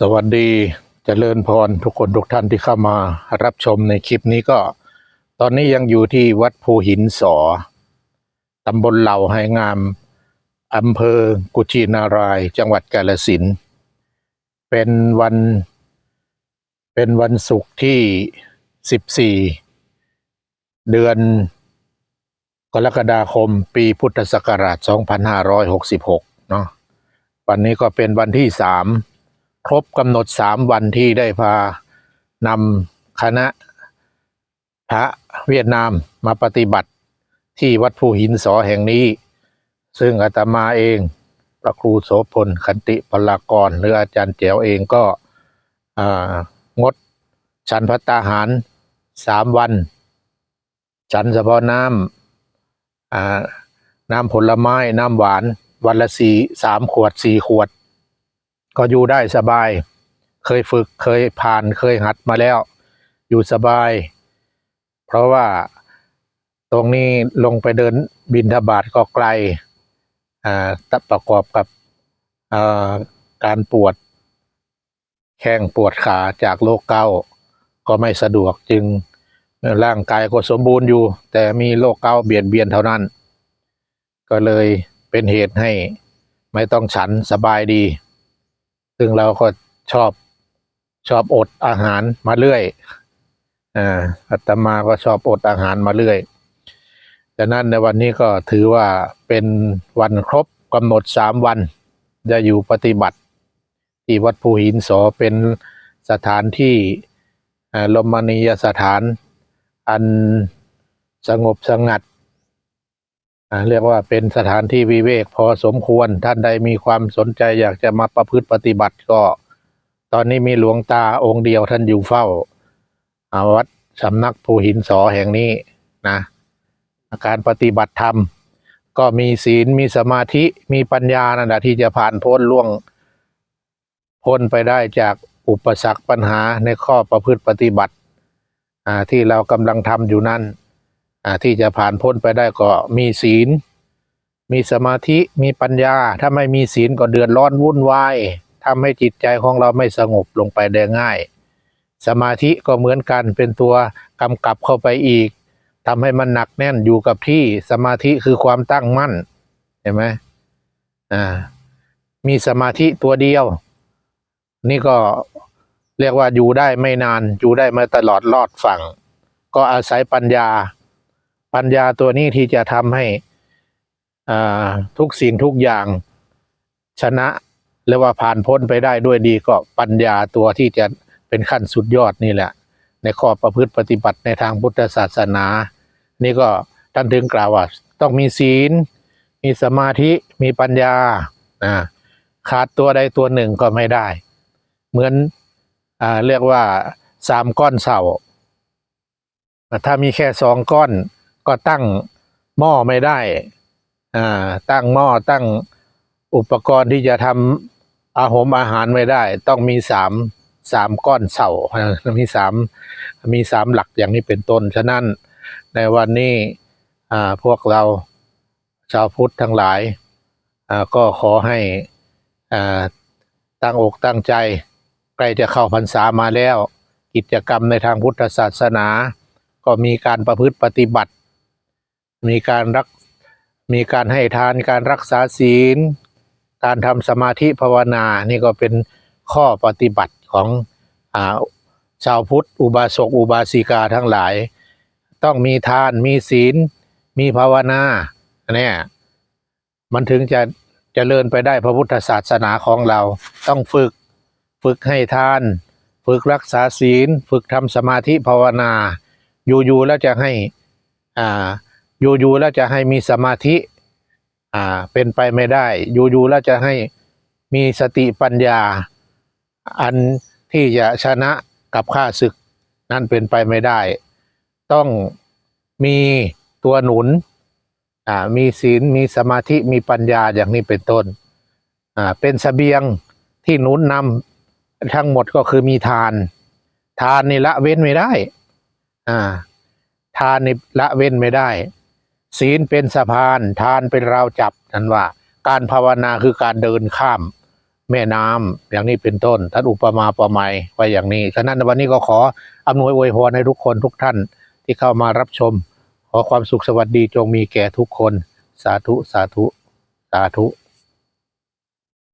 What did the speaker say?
สวัสดีเจริญพรทุกคนทุกท่านที่เข้ามารับชมในคลิปนี้ก็ ตอนนี้ยังอยู่ที่วัดภูหินสอตำบลเหล่าไหงามอำเภอกุชินาราย จังหวัดกาฬสินเป็นวัน เป็นวันศุกร์ที่ 14 เดือน กรกฎาคมปีพุทธศักราช 2566 เนาะวันนี้ก็เป็นวันที่สาม ครบกำหนดสามวันที่ได้พานำคณะพระเวียดนามมาปฏิบัติที่วัดภูหินสอแห่งนี้ ซึ่งอาตมาเองพระครูโสพลขันติพลากร หรืออาจารย์แจวเองก็งดฉันพัตตาหารสามวัน ฉันเฉพาะน้ำน้ำผลไม้ น้ำหวาน วันละสี่สามขวดสี่ขวด ก็อยู่ได้สบาย เคยฝึกเคยผ่านเคยหัดมาแล้ว อยู่สบาย เพราะว่าตรงนี้ลงไปเดินบินทบาทก็ไกลอ่าตัประกอบกับอ่าการปวด แข้งปวดขาจากโรคเกาต์ก็ไม่สะดวกจึงร่างกายก็สมบูรณ์อยู่ แต่มีโรคเกาต์เบียดเบียนเท่านั้น ก็เลยเป็นเหตุให้ไม่ต้องฉันสบายดี ซึ่งเราก็ชอบชอบอดอาหารมาเรื่อยอ่าอาตมาก็ชอบอดอาหารมาเรื่อยดังนั้นในวันนี้ก็ถือว่าเป็นวันครบกำหนดสามวัน จะอยู่ปฏิบัติ ที่วัดภูหินสอเป็นสถานที่ลมณียสถานอันสงบสงัด เรียกว่าเป็นสถานที่วิเวกพอสมควรท่านใดมีความสนใจอยากจะมาประพฤติปฏิบัติก็ ตอนนี้มีหลวงตาองค์เดียวท่านอยู่เฝ้าอาวัดสำนักภูหินสอแห่งนี้นะการปฏิบัติธรรม ก็มีศีลมีสมาธิมีปัญญานั่นแหละที่จะผ่านพ้นล่วง พ้นไปได้จากอุปสรรคปัญหาในข้อประพฤติปฏิบัติที่เรากำลังทำอยู่นั้น ที่จะผ่านพ้นไปได้ก็มีศีล มีสมาธิมีปัญญา ถ้าไม่มีศีลก็เดือดร้อนวุ่นวายทำให้จิตใจของเราไม่สงบลงไปได้ง่าย สมาธิก็เหมือนกันเป็นตัวกำกับเข้าไปอีกทำให้มันหนักแน่นอยู่กับที่สมาธิคือความตั้งมั่นเห็นไหมอ่ามีสมาธิตัวเดียว นี่ก็เรียกว่าอยู่ได้ไม่นานอยู่ได้มาตลอดรอดฝั่ง ก็อาศัยปัญญา ปัญญาตัวนี้ที่จะทำให้ทุกสิ่งทุกอย่างชนะหรือว่าผ่านพ้นไปได้ด้วยดีก็ปัญญาตัวที่จะเป็นขั้นสุดยอดนี่แหละ ในข้อประพฤติปฏิบัติในทางพุทธศาสนา นี่ก็ท่านถึงกล่าวว่า ต้องมีศีล มีสมาธิมีปัญญาขาดตัวใดตัวหนึ่งก็ไม่ได้ เหมือนอเรียกว่าสามก้อนเสาถ้ามีแค่สองก้อน ก็ตั้งหม้อไม่ได้อ่าตั้งหม้อตั้งอุปกรณ์ที่จะทำอาหมอาหารไม่ได้ ต้องมีสามสามก้อนเสาอ่ามีสามมีสามหลักอย่างนี้เป็นต้น ฉะนั้นในวันนี้อ่าพวกเราชาวพุทธทั้งหลายอ่าก็ขอให้อ่าตั้งอกตั้งใจ ใกล้จะเข้าพรรษามาแล้ว กิจกรรมในทางพุทธศาสนา ก็มีการประพฤติปฏิบัติ มีการรักมีการให้ทานการรักษาศีล การทำสมาธิภาวนา นี่ก็เป็นข้อปฏิบัติของอาชาวพุทธ อุบาสกอุบาสิกาทั้งหลาย ต้องมีทานมีศีล มีภาวนาเนี่ยมันถึงจะจะเจริญไปได้พระพุทธศาสนาของเรา ต้องฝึกฝึกให้ทาน ฝึกรักษาศีล ฝึกทำสมาธิภาวนา อยู่ๆแล้วจะให้อ่า อยู่ๆแล้วจะให้มีสมาธิ อ่า เป็นไปไม่ได้ อยู่ๆแล้วจะให้มีสติปัญญา อันที่จะชนะกับข้าศึก นั่นเป็นไปไม่ได้ ต้องมีตัวหนุน อ่า มีศีล มีสมาธิ มีปัญญาอย่างนี้เป็นต้น อ่า เป็นเสบียงที่หนุนนำทั้งหมดก็คือมีทาน ทานนี่ละเว้นไม่ได้ อ่า ทานนี่ละเว้นไม่ได้ ศีลเป็นสะพานทานเป็นราวจับนั้นว่า การภาวนาคือการเดินข้ามแม่น้ำอย่างนี้เป็นต้นท่านอุปมาประไมยไว้อย่างนี้ฉะนั้นวันนี้ก็ขออำนวยอวยพรให้ทุกคนทุกท่านที่เข้ามารับชม ขอความสุขสวัสดีจงมีแก่ทุกคน สาธุสาธุ สาธุ